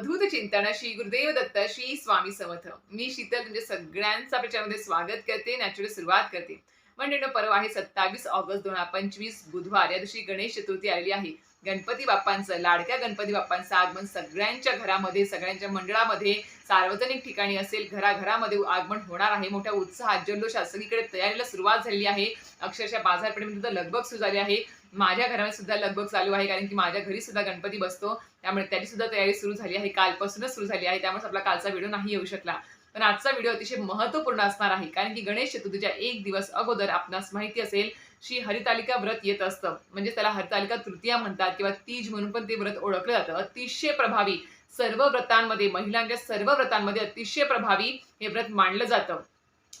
अवधूत चिंतन श्री गुरुदेव दत्त श्री स्वामी समर्थ. मी शीतल तुमच्या सगळ्यांचा आपल्या स्वागत करते. नॅचरली सुरुवात करते. म्हणजे परवा आहे सत्तावीस ऑगस्ट दोन हजार पंचवीस बुधवार या दिवशी गणेश चतुर्थी आलेली आहे. गणपती बाप्पांचं लाडक्या गणपती बाप्पांचं आगमन सगळ्यांच्या घरामध्ये सगळ्यांच्या मंडळामध्ये सार्वजनिक ठिकाणी असेल घराघरामध्ये आगमन होणार आहे. मोठ्या उत्साहात जल्लोषात सगळीकडे तयारीला सुरुवात झालेली आहे. अक्षरशः बाजारपेठेमध्ये सुद्धा लगबग सुरू झाली आहे. माझ्या घरामध्ये सुद्धा लगबग चालू आहे कारण की माझ्या घरी सुद्धा गणपती बसतो. त्यामुळे त्याची सुद्धा तयारी सुरू झाली आहे. कालपासूनच सुरू झाली आहे. त्यामुळे आपला कालचा व्हिडिओ नाही येऊ शकला. पण आजचा व्हिडिओ अतिशय महत्त्वपूर्ण असणार आहे कारण की गणेश चतुर्थीच्या एक दिवस अगोदर आपणास माहिती असेल श्री हरितालिका व्रत येत असतं. म्हणजे त्याला हरितालिका तृतीया म्हणतात किंवा तीज म्हणून पण ते व्रत ओळखलं जातं. अतिशय प्रभावी सर्व व्रतांमध्ये महिलांच्या सर्व व्रतांमध्ये अतिशय प्रभावी हे व्रत मांडलं जातं.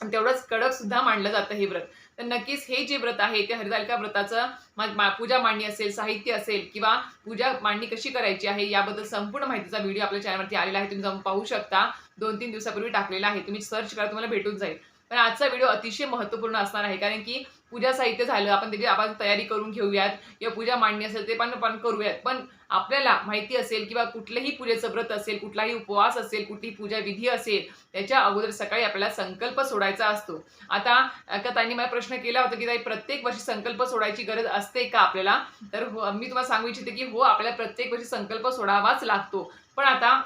आणि तेवढंच कडक सुद्धा मांडलं जातं हे व्रत. तर नक्कीच हे जे व्रत आहे ते हरितालिका व्रताचं मा- मा- पूजा मांडणी असेल साहित्य असेल किंवा पूजा मांडणी कशी करायची आहे याबद्दल संपूर्ण माहितीचा व्हिडिओ आपल्या चॅनलवरती आलेला आहे. तुम्ही जाऊन पाहू शकता. दोन तीन दिवसापूर्वी टाकलेला आहे. तुम्ही सर्च करा तुम्हाला भेटून जाईल. पण आजचा व्हिडिओ अतिशय महत्त्वपूर्ण असणार आहे. कारण की पूजा साहित्य झालं आपण त्याची आपण तयारी करून घेऊयात किंवा पूजा मांडणी असेल ते पण आपण करूयात. पण आपल्याला माहिती असेल किंवा कुठलंही पूजेचं व्रत असेल कुठलाही उपवास असेल कुठली पूजा विधी असेल त्याच्या अगोदर सकाळी आपल्याला संकल्प सोडायचा असतो. आता का त्यांनी मला प्रश्न केला होता की ताई प्रत्येक वर्षी संकल्प सोडायची गरज असते का आपल्याला? तर हो- मी तुम्हाला सांगू इच्छिते की हो आपल्याला प्रत्येक वर्षी संकल्प सोडावाच लागतो. पण आता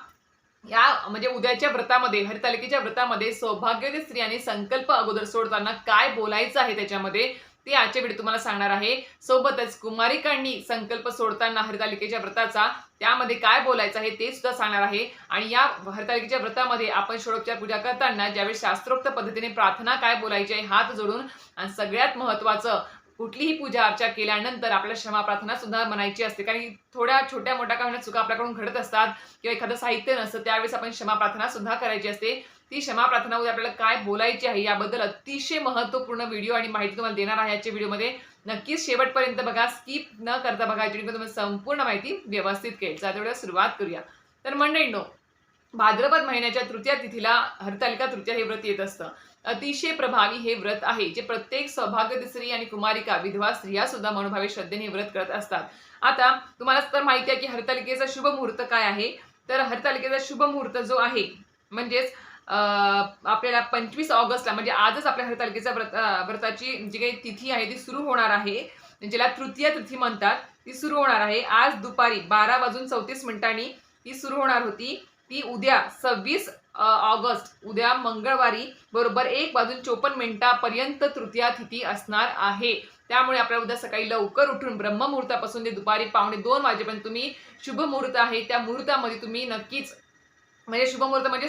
या म्हणजे उद्याच्या व्रतामध्ये हरितालिकेच्या व्रतामध्ये सौभाग्यवती स्त्रियांनी संकल्प अगोदर सोडताना काय बोलायचं आहे त्याच्यामध्ये ते आजच्या व्हिडिओ तुम्हाला सांगणार आहे. सोबतच कुमारिकांनी संकल्प सोडताना हरितालिकेच्या व्रताचा त्यामध्ये काय बोलायचं आहे ते सुद्धा सांगणार आहे. आणि या हरितालिकेच्या व्रतामध्ये आपण षोडोपचार पूजा करताना ज्यावेळी शास्त्रोक्त पद्धतीने प्रार्थना काय बोलायची आहे हात जोडून आणि सगळ्यात महत्वाचं कुठलीही पूजा अर्चा केल्यानंतर आपल्या क्षमा प्रार्थना सुद्धा म्हणायची असते. कारण थोड्या छोट्या मोठ्या काही चुका आपल्याकडून घडत असतात किंवा एखादं साहित्य नसतं त्यावेळेस आपण क्षमा प्रार्थना सुद्धा करायची असते. ती क्षमा प्रार्थना उद्या आपल्याला काय बोलायची आहे याबद्दल अतिशय महत्त्वपूर्ण व्हिडिओ आणि माहिती तुम्हाला देणार आहे याच्या व्हिडिओमध्ये नक्कीच शेवटपर्यंत बघा स्किप न करता बघा जेणेकरून तुम्हाला संपूर्ण माहिती व्यवस्थित केली जाते तेवढ्या सुरुवात करूया. तर मंडळींनो भाद्रपद महिन्याच्या तृतीया तिथीला हरतालिका तृतीया हे व्रत येत असतं. अतिशय प्रभावी हे व्रत आहे जे प्रत्येक सौभाग्य स्त्री आणि कुमारिका विधवा स्त्रिया सुद्धा मनोभावी श्रद्धेने व्रत करत असतात. आता तुम्हाला तर माहिती आहे की हरतालिकेचा शुभ मुहूर्त काय आहे? तर हरतालिकेचा शुभ मुहूर्त जो आहे म्हणजेच आपल्याला पंचवीस ऑगस्टला म्हणजे आजच आपल्या हरतालिकेचा व्रत व्रताची जी काही तिथी आहे ती सुरू होणार आहे. ज्याला तृतीय तिथी म्हणतात ती सुरू होणार आहे. आज दुपारी बारा वाजून चौतीस मिनिटांनी ती सुरू होणार होती. ती उद्या सव्वीस ऑगस्ट उद्या मंगळवारी बरोबर एक वाजून चोपन्न मिनिटापर्यंत तृतीया तिथी असणार आहे. त्यामुळे आपल्याला उद्या सकाळी लवकर उठून ब्रह्ममुहूर्तापासून ते दुपारी पावणे दोन वाजेपर्यंत तुम्ही शुभ मुहूर्त आहे. त्या मुहूर्तामध्ये तुम्ही नक्कीच म्हणजे शुभमुहूर्त म्हणजे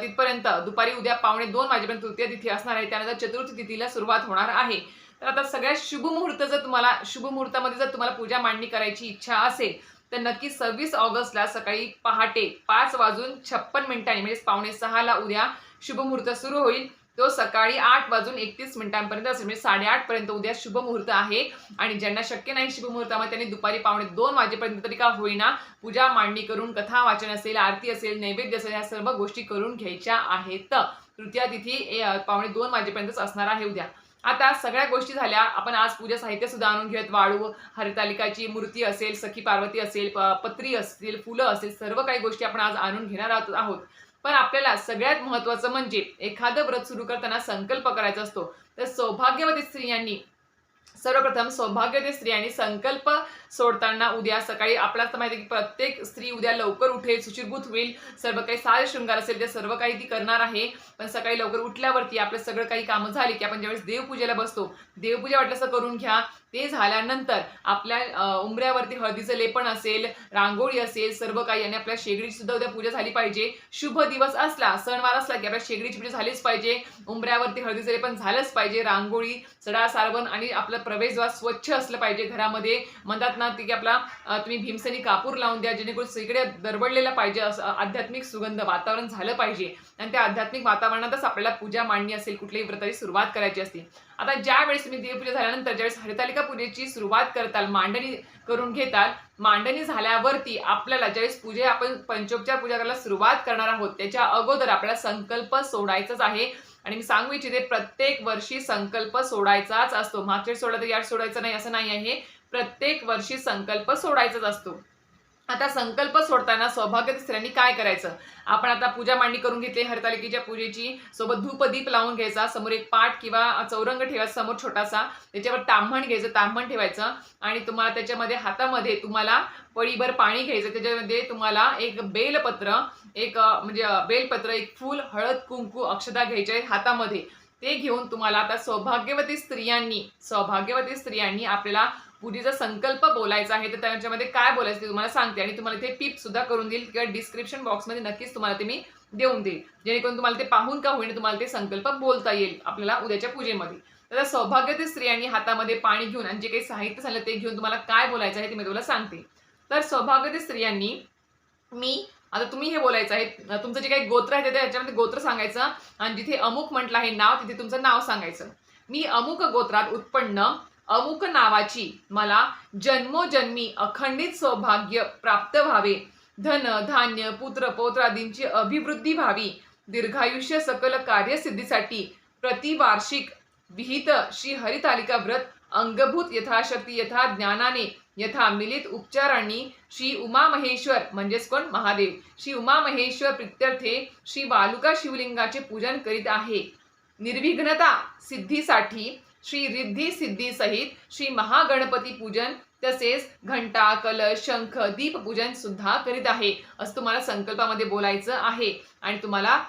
तिथपर्यंत दुपारी उद्या पावणे दोन वाजेपर्यंत तृतीय तिथी असणार आहे. त्यानंतर चतुर्थी तिथीला सुरुवात होणार आहे. तर आता सगळ्यात शुभ मुहूर्त जर तुम्हाला शुभ मुहूर्तामध्ये जर तुम्हाला पूजा मांडणी करायची इच्छा असेल तर नक्की सव्वीस ऑगस्टला सकाळी पहाटे पाच वाजून छप्पन मिनिटांनी म्हणजे पावणे सहाला उद्या शुभ मुहूर्त सुरू होईल. तो सकाळी आठ वाजून एकतीस मिनिटांपर्यंत असेल म्हणजे साडेआठ पर्यंत उद्या शुभ मुहूर्त आहे. आणि ज्यांना शक्य नाही शुभमुहूर्तामध्ये त्यांनी दुपारी पावणे दोन वाजेपर्यंत तरी का होईना पूजा मांडणी करून कथा वाचन असेल आरती असेल नैवेद्य असेल ह्या सर्व गोष्टी करून घ्यायच्या आहेत. तृतीया तिथी ए- पावणे दोन वाजेपर्यंतच असणार आहे उद्या. आता सगळ्या गोष्टी झाल्या. आपण आज पूजा साहित्य सुद्धा आणून घेऊयात. वाळू हरितालिकाची मूर्ती असेल सखी पार्वती असेल प- पत्री असतील फुलं असेल सर्व काही गोष्टी आपण आज आणून घेणार आहोत आहोत. पण आपल्याला सगळ्यात महत्वाचं म्हणजे एखादं व्रत सुरू करताना संकल्प करायचा असतो. तर सौभाग्यवती स्त्रियांनी सर्वप्रथम सौभाग्यते स्त्री आणि संकल्प सोडताना उद्या सकाळी आपल्याला तर माहिती की प्रत्येक स्त्री उद्या लवकर उठेल सुचिरभूत होईल सर्व काही सारे शृंगार असेल ते सर्व काही ती करणार आहे. पण सकाळी लवकर उठल्यावरती आपलं सगळं काही कामं झाली की आपण ज्यावेळेस देवपूजेला बसतो देवपूजा वाटलं असं करून घ्या. ते झाल्यानंतर आपल्या उंबऱ्यावरती हळदीचं लेपण असेल रांगोळी असेल सर्व काही आणि आपल्या शेगडीची सुद्धा उद्या पूजा झाली पाहिजे. शुभ दिवस असला सणवार असला की आपल्या शेगडीची पूजा झालीच पाहिजे. उंबऱ्यावरती हळदीचं लेपण झालंच पाहिजे. रांगोळी सडा सारवण आणि आपलं प्रवेशद्वार स्वच्छ असलं पाहिजे घरामध्ये. म्हणतात ना की आपला तुम्ही भीमसेनी कापूर लावून द्या जेणेकरून सगळे दरबडलेलं पाहिजे असं आध्यात्मिक सुगंध वातावरण झालं पाहिजे. आणि त्या आध्यात्मिक वातावरणातच आपल्याला पूजा मांडणी असेल कुठल्याही व्रताची सुरुवात करायची असते. आता ज्यावेळेस तुम्ही देवपूजा झाल्यानंतर ज्यावेळेस हरितालिका पूजेची सुरुवात करताल मांडणी करून घेताल मांडणी झाल्यावरती आपल्याला ज्यावेळेस पूजे आपण पंचोपचार पूजा करायला सुरुवात करणार आहोत त्याच्या अगोदर आपल्याला संकल्प सोडायचाच आहे. आणि मी सांगू इच्छिते प्रत्येक वर्षी संकल्प सोडायचाच असतो. मागच्या वेळेस तर यात सोडायचा नाही असं नाही आहे. प्रत्येक वर्षी संकल्प सोडायचाच असतो. आता संकल्प सोडताना सौभाग्य स्त्रियांनी काय करायचं? आपण आता पूजा मांडणी करून घेतली हरतालिकेच्या पूजेची. सोबत धूपदीप लावून घ्यायचा समोर एक पाठ किंवा चौरंग ठेवायचा समोर छोटासा. त्याच्यावर तांबण घ्यायचं तांबण ठेवायचं. आणि तुम्हाला त्याच्यामध्ये हातामध्ये तुम्हाला पळीभर पाणी घ्यायचं. त्याच्यामध्ये तुम्हाला एक बेलपत्र एक म्हणजे बेलपत्र एक फूल हळद कुंकू अक्षता घ्यायचे आहेत हातामध्ये. ते घेऊन तुम्हाला आता सौभाग्यवती स्त्रियांनी सौभाग्यवती स्त्रियांनी आपल्याला पूजेचा संकल्प बोलायचा आहे तर त्याच्यामध्ये काय बोलायचं ते तुम्हाला सांगते आणि तुम्हाला ते टिप सुद्धा करून देईल किंवा डिस्क्रिप्शन बॉक्समध्ये नक्कीच तुम्हाला ते मी देऊन देईल. जेणेकरून तुम्हाला ते पाहून का होईल तुम्हाला ते संकल्प बोलता येईल आपल्याला उद्याच्या पूजेमध्ये. तर सौभाग्यवती स्त्रियांनी हातामध्ये पाणी घेऊन आणि जे काही साहित्य झालं ते घेऊन तुम्हाला काय बोलायचं आहे ते मी तुम्हाला सांगते. तर सौभाग्यवती स्त्रियांनी मी आता तुम्ही हे बोलायचं आहे तुमचं जे काही गोत्र आहे ते त्याच्यामध्ये गोत्र सांगायचं आणि जिथे अमुक म्हटलं आहे नाव तिथे तुमचं नाव सांगायचं. मी अमुक गोत्रात उत्पन्न अमुक नावाची मला जन्मोजन्मी अखंडित सौभाग्य प्राप्त व्हावे. धन धान्य पुत्र पौत्रादींची अभिवृद्धी व्हावी. दीर्घायुष्य सकल कार्यसिद्धीसाठी प्रतिवार्षिक विहित श्री हरितालिका व्रत अंगभूत यथाशक्ती यथा ज्ञानाने यथा मिलित उपचारांनी श्री उमा महेश्वर म्हणजेच कोण? महादेव. श्री उमा महेश्वर प्रित्यर्थे श्री बालुका शिवलिंगाचे पूजन करीत आहे. निर्विघ्नता सिद्धीसाठी श्री रिद्धी सिद्धी सहित श्री महागणपती पूजन तसेच घंटा कलश शंख दीप पूजन सुद्धा करीत आहे. असं तुम्हाला संकल्पामध्ये बोलायचं आहे. आणि तुम्हाला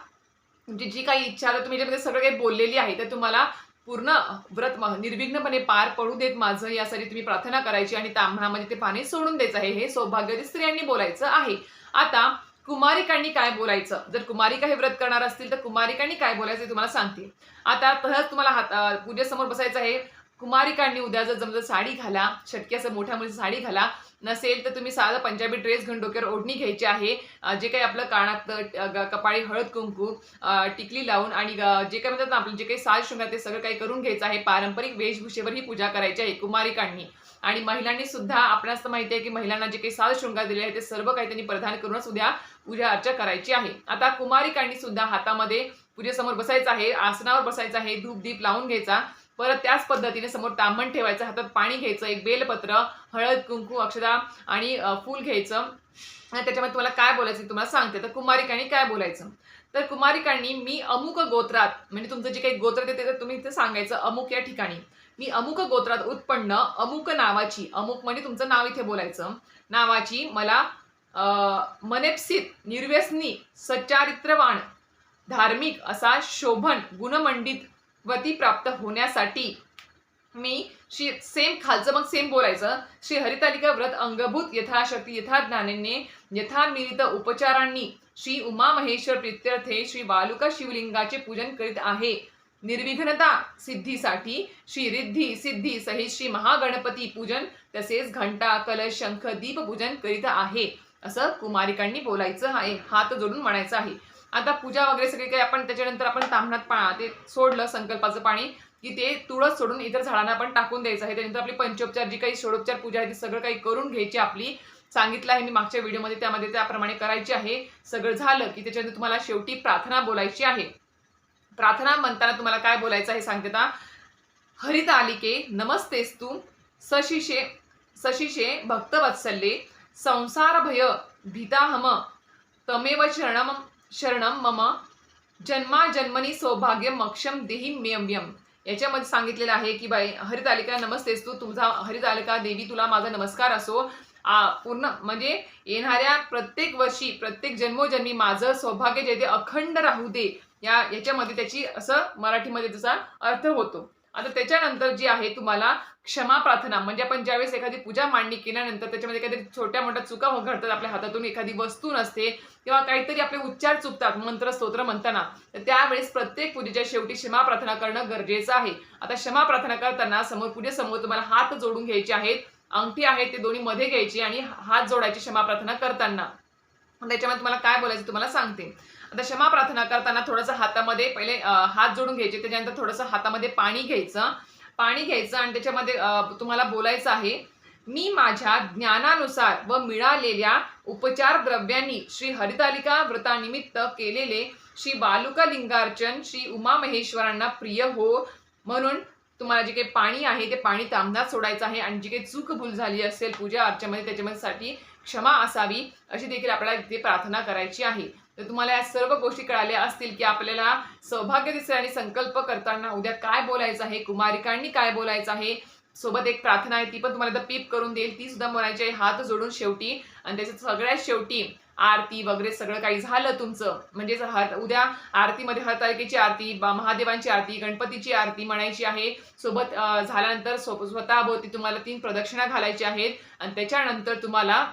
तुमची जी काही इच्छा आता तुम्ही ज्यामध्ये सगळं काही बोललेली आहे तर तुम्हाला पूर्ण व्रत म- निर्विघ्नपणे पार पडू देत माझं. यासाठी तुम्ही प्रार्थना करायची आणि तांबणामध्ये ते पाणी सोडून द्यायचं आहे. हे सौभाग्यवती स्त्रियांनी बोलायचं आहे. आता कुमारिकांनी काय बोलायचं? जर कुमारिका हे व्रत करणार असतील तर कुमारिकांनी काय बोलायचं ते तुम्हाला सांगतील. आता तहच तुम्हाला हात पूजेसमोर बसायचं आहे. कुमारिकांनी उद्या जर जमलं साडी घाला छटकी असं मोठ्या मुलीची साडी घाला. नसेल तर तुम्ही साधा पंजाबी ड्रेस घेऊन डोक्यावर ओढणी घ्यायची आहे. जे काही आपलं कानात कपाळी हळद कुंकू टिकली लावून आणि जे काही म्हणतात ना आपलं जे काही साज शृंगार ते सगळं काही करून घ्यायचं आहे. पारंपरिक वेशभूषेवर ही पूजा करायची आहे कुमारिकांनी. आणि महिलांनी सुद्धा आपणास माहिती आहे की महिलांना जे काही साज शृंगार दिले आहे ते सर्व काही त्यांनी प्रधान करूनच उद्या पूजा अर्चा करायची आहे. आता कुमारिकांनी सुद्धा हातामध्ये पूजेसमोर बसायचं आहे आसनावर बसायचं आहे धूप दीप लावून घ्यायचा. परत त्याच पद्धतीने समोर तांबण ठेवायचं हातात पाणी घ्यायचं एक बेलपत्र हळद कुंकू अक्षदा आणि फूल घ्यायचं. आणि त्याच्यामध्ये तुम्हाला काय बोलायचं तुम्हाला सांगते. तर कुमारिकांनी काय बोलायचं? तर कुमारिकांनी मी अमुक गोत्रात म्हणजे तुमचं जे काही गोत्र ते तर तुम्ही इथे सांगायचं अमुक या ठिकाणी. मी अमुक गोत्रात उत्पन्न अमुक नावाची अमुक म्हणजे तुमचं नाव इथे बोलायचं. नावाची मला मनेप्सित निर्व्यसनी सच्चारित्रवान धार्मिक असा शोभन गुणमंडित वती प्राप्त होण्यासाठी मी श्री सेम खालचं मग सेम बोलायचं. श्री हरितालिका व्रत अंगभूत यथाशक्ती यथा ज्ञानेने यथा मिलित उपचारांनी श्री उमा महेश्वर प्रित्यर्थे श्री बालुका शिवलिंगाचे पूजन करीत आहे. निर्विघ्नता सिद्धीसाठी श्री रिद्धी सिद्धी सहित श्री महागणपती पूजन तसेच घंटा कलश शंख दीप पूजन करीत आहे. असं कुमारिकांनी बोलायचं आहे हात जोडून म्हणायचं आहे. आता पूजा वगैरे सगळी काही आपण त्याच्यानंतर आपण तांबणात पा ते सोडलं संकल्पाचं पाणी की ते तुळस सोडून इतर झाडांना आपण टाकून द्यायचं आहे. त्यानंतर आपली पंचोपचार जी काही षोडोपचार पूजा आहे ती सगळं काही करून घ्यायची आपली. सांगितलं आहे मी मागच्या व्हिडिओमध्ये त्यामध्ये त्याप्रमाणे करायची आहे. सगळं झालं की त्याच्यानंतर तुम्हाला शेवटी प्रार्थना बोलायची आहे. प्रार्थना म्हणताना तुम्हाला काय बोलायचं आहे सांगते आता? हरित आलिके नमस्तेस्तू सशिषे सशिषे भक्तवत्सल्ये संसार भय भीताहम तमेव शरणम शरणम मम जन्मा जन्मनी सौभाग्य मक्षम देही मेयम याच्यामध्ये सांगितलेलं आहे की बाई हरितालिका नमस्तेस तू तुझा हरितालिका देवी तुला माझा नमस्कार असो. आ, पूर्ण म्हणजे येणाऱ्या प्रत्येक वर्षी प्रत्येक जन्मोजन्मी माझं सौभाग्य जे ते अखंड राहू दे. या याच्यामध्ये त्याची असं मराठीमध्ये त्याचा अर्थ होतो. आता त्याच्यानंतर जी आहे तुम्हाला क्षमा प्रार्थना. म्हणजे आपण ज्यावेळेस एखादी पूजा मांडणी केल्यानंतर त्याच्यामध्ये काहीतरी छोट्या मोठ्या चुका घडतात आपल्या हातातून एखादी वस्तू नसते किंवा काहीतरी आपले उच्चार चुकतात मंत्र स्तोत्र म्हणताना तर त्यावेळेस प्रत्येक पूजेच्या शेवटी क्षमा प्रार्थना करणं गरजेचं आहे. आता क्षमा प्रार्थना करताना समोर पूजेसमोर तुम्हाला हात जोडून घ्यायचे आहेत अंगठी आहे ते दोन्ही मध्ये घ्यायची आणि हात जोडायची क्षमा प्रार्थना करताना. त्याच्यामध्ये तुम्हाला काय बोलायचं तुम्हाला सांगते. आता क्षमा प्रार्थना करताना थोडंसं हातामध्ये पहिले हात जोडून घ्यायचे त्याच्यानंतर थोडंसं हातामध्ये पाणी घ्यायचं. पाणी घ्यायचं आणि त्याच्यामध्ये तुम्हाला बोलायचं आहे. मी माझ्या ज्ञानानुसार व मिळालेल्या उपचार द्रव्यांनी श्री हरितालिका व्रतानिमित्त केलेले श्री बालुका लिंगार्चन श्री उमा महेश्वरांना प्रिय हो. म्हणून तुम्हाला जे काही पाणी आहे ते पाणी तांबणात सोडायचं आहे आणि जी काही चूक भूल झाली असेल पूजा अर्चेमध्ये त्याच्यामध्ये साठी क्षमा असावी अशी देखील आपल्याला इथे प्रार्थना करायची आहे. तर तुम्हाला या सर्व गोष्टी कळाल्या असतील की आपल्याला सौभाग्य दिसेल आणि संकल्प करताना उद्या काय बोलायचं आहे कुमारिकांनी काय बोलायचं आहे सोबत एक प्रार्थना आहे ती पण तुम्हाला पीप करून देईल. ती सुद्धा म्हणायची आहे हात जोडून शेवटी आणि त्याच्यात सगळ्यात शेवटी आरती वगैरे सगळं काही झालं तुमचं. म्हणजेच हर उद्या आरतीमध्ये हर तारखेची आरती बा- महादेवांची आरती गणपतीची आरती म्हणायची आहे. सोबत झाल्यानंतर स्वतःभोवती तुम्हाला तीन प्रदक्षिणा घालायची आहेत. आणि त्याच्यानंतर तुम्हाला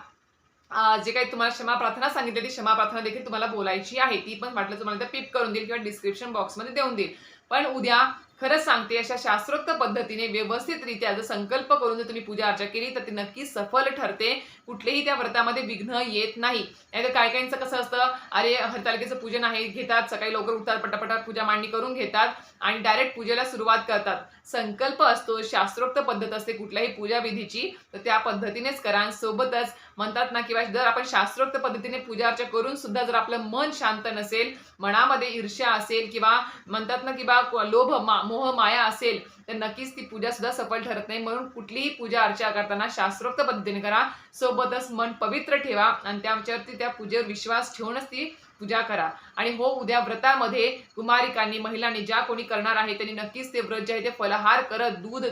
जे काही तुम्हाला क्षमा प्रार्थना सांगितली ती क्षमा प्रार्थना देखील तुम्हाला बोलायची आहे. ती पण वाटलं तुम्हाला पीप करून देईल किंवा डिस्क्रिप्शन बॉक्समध्ये देऊन देईल. पण उद्या खरंच सांगते अशा शास्त्रोक्त पद्धतीने व्यवस्थितरित्या जर संकल्प करून जर तुम्ही पूजा अर्चा केली तर ती नक्की सफल ठरते. कुठलेही त्या व्रतामध्ये विघ्न येत नाही. नाही तर काय काहींचं कसं असतं अरे हरतालिकेचं पूजन आहे घेतात सकाळी लवकर उठतात पटापटात पूजा मांडणी करून घेतात आणि डायरेक्ट पूजेला सुरुवात करतात. संकल्प असतो शास्त्रोक्त पद्धत असते कुठल्याही पूजा विधीची तर त्या पद्धतीनेच करा सोबतच म्हणतात ना किंवा जर आपण शास्त्रोक्त पद्धतीने पूजा अर्चा करून सुद्धा जर आपलं मन शांत नसेल मनामध्ये ईर्ष्या असेल किंवा म्हणतात ना की बा लोभ मा- मोह माया असेल तर नक्कीच ती पूजा सुद्धा सफल ठरत नाही. म्हणून कुठलीही पूजा अर्चा करताना शास्त्रोक्त पद्धतीने करा. सोबतच मन पवित्र ठेवा आणि त्याच्यावरती त्या पूजेवर विश्वास ठेवूनच ती पूजा करा. आणि हो उद्या व्रतामध्ये कुमारिकांनी महिलांनी ज्या कोणी करणार आहे त्यांनी नक्कीच ते व्रत जे आहे ते फलहार करत दूध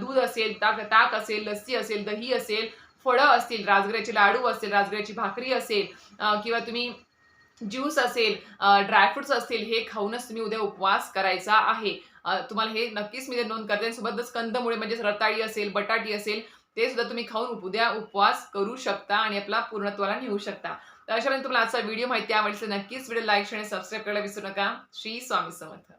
दूध असेल ताक ताक असेल लस्सी असेल दही असेल फळं असतील राजगिऱ्याचे लाडू असेल राजगिऱ्याची भाकरी असेल किंवा तुम्ही ज्यूस असेल ड्रायफ्रुट्स असतील हे खाऊनच तुम्ही उद्या उपवास करायचा आहे. तुम्हाला हे नक्कीच मी नोंद करते. सोबतच कंदमुळे म्हणजेच रताळी असेल बटाटी असेल ते सुद्धा तुम्ही खाऊन उद्या उपवास करू शकता आणि आपला पूर्णत्वाला नेऊ शकता. तर अशा तुम्हाला आजचा व्हिडिओ माहिती आवडली नक्कीच व्हिडिओ लाईक आणि सबस्क्राईब करायला विसरू नका. श्री स्वामी समर्थ.